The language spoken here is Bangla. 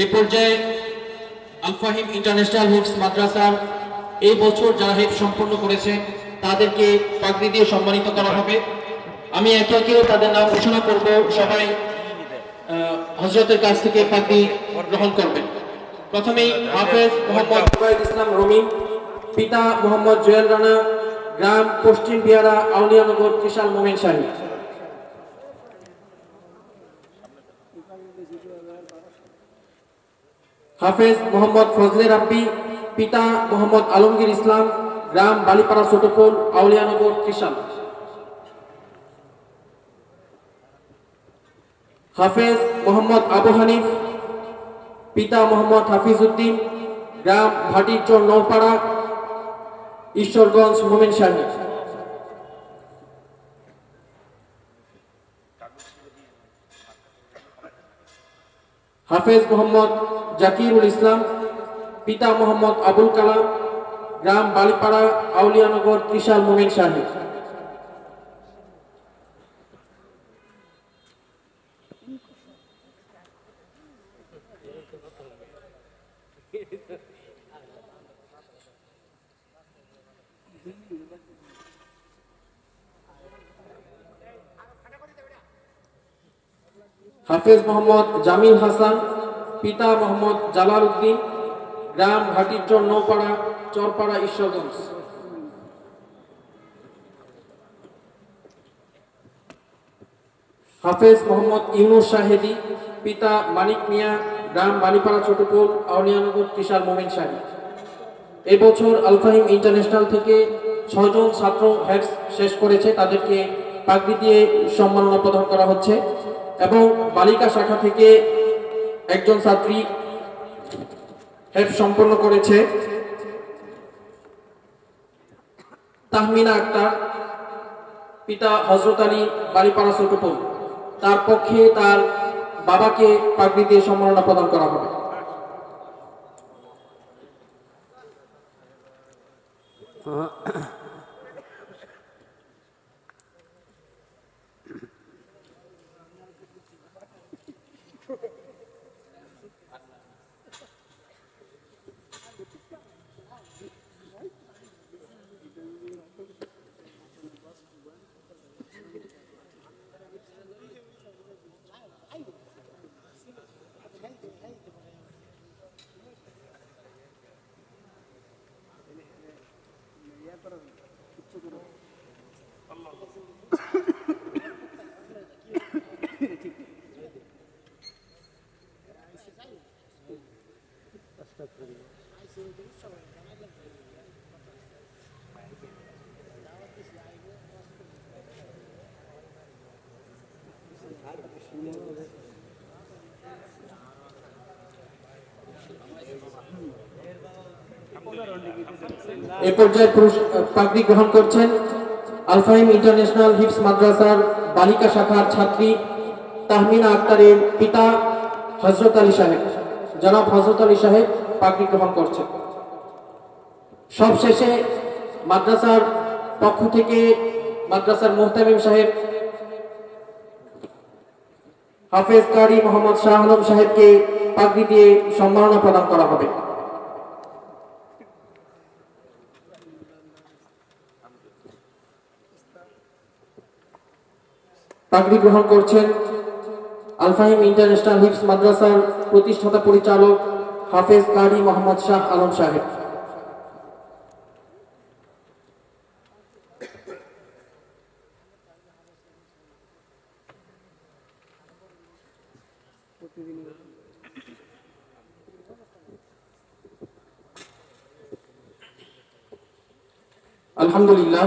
এই পর্যায়ে আলফাহিম ইন্টারন্যাশনাল হিপস মাদ্রাসার এই বছর যারা হিপ সম্পন্ন করেছে তাদেরকে পাগড়ি দিয়ে সম্মানিত করা হবে। আমি একে একে তাদের নাম ঘোষণা করব। সবাই হজরতের কাছ থেকে পাগড়ি গ্রহণ করবেন। প্রথমেই হাফেজ মোহাম্মদ ইসলাম রমিন পিতা মোহাম্মদ জয়েল রানা, গ্রাম পশ্চিম বিহারা আউলিয়ানগর ত্রিশাল মোমেন সাহেব। হাফেজ মোহাম্মদ ফজলে রাব্বি, পিতা মোহাম্মদ আলমগীর ইসলাম, গ্রাম বালিপাড়া ছোটপোল আউলিয়ানগর ত্রিশাল। হাফেজ মোহাম্মদ আবু হানিফ, পিতা মোহাম্মদ হাফিজ উদ্দিন গ্রাম ভাটিচর নৌপাড়া ঈশ্বরগঞ্জ মোমেন সাহেব। হাফেজ মোহাম্মদ জাকিরুল ইসলাম পিতা মোহাম্মদ আবুল কালাম গ্রাম বালিপাড়া আউলিয়ানগর ত্রিশাল মোমেন সাহেব। হাফেজ মোহাম্মদ জামিল হাসান, পিতা মোহাম্মদ জালাল উদ্দিন, গ্রাম ঘাটিচর নৌপাড়া চরপাড়া ঈশ্বরগঞ্জ। হাফেজ মোহাম্মদ ইউনুস শাহেদি পিতা মানিক মিয়া, গ্রাম বালিপাড়া ছোটপুর আউলিয়ানগর ত্রিশাল মোমিন সাহেব। এবছর আলফাহিম ইন্টারন্যাশনাল থেকে ছয়জন ছাত্র হ্যাক্স শেষ করেছে, তাদেরকে পাগড়ি দিয়ে সম্মাননা প্রদান করা হচ্ছে। এবং বালিকা শাখা থেকে একজন ছাত্রী হ্যাপ সম্পন্ন করেছে। তাহমিনা আক্তার, পিতা হজরত আলী বালিপাড়া ছোটপল তার পক্ষে তার বাবাকে পাগড়ি দিয়ে সম্মাননা প্রদান করা হবে। এ পর্যায়ে পাগড়ি গ্রহণ করছেন। আলফাহিম ইন্টারন্যাশনাল হিপস মাদ্রাসার বালিকা শাখার ছাত্রী তাহমিনা আক্তারের পিতা হজরত আলী সাহেব। জনাব হজরত আলী সাহেব পাগড়ি গ্রহণ করছেন। সবশেষে মাদ্রাসার পক্ষ থেকে মাদ্রাসার মোহতামিম সাহেব, হাফেজ কারি মোহাম্মদ শাহ আলম সাহেবকে পাগড়ি দিয়ে সম্মাননা প্রদান করা হবে। পাগড়ি গ্রহণ করছেন আলফাহিম ইন্টারন্যাশনাল হিপস মাদ্রাসার প্রতিষ্ঠাতা পরিচালক হাফেজ কারি মোহাম্মদ শাহ আলম সাহেব। আলহামদুলিল্লাহ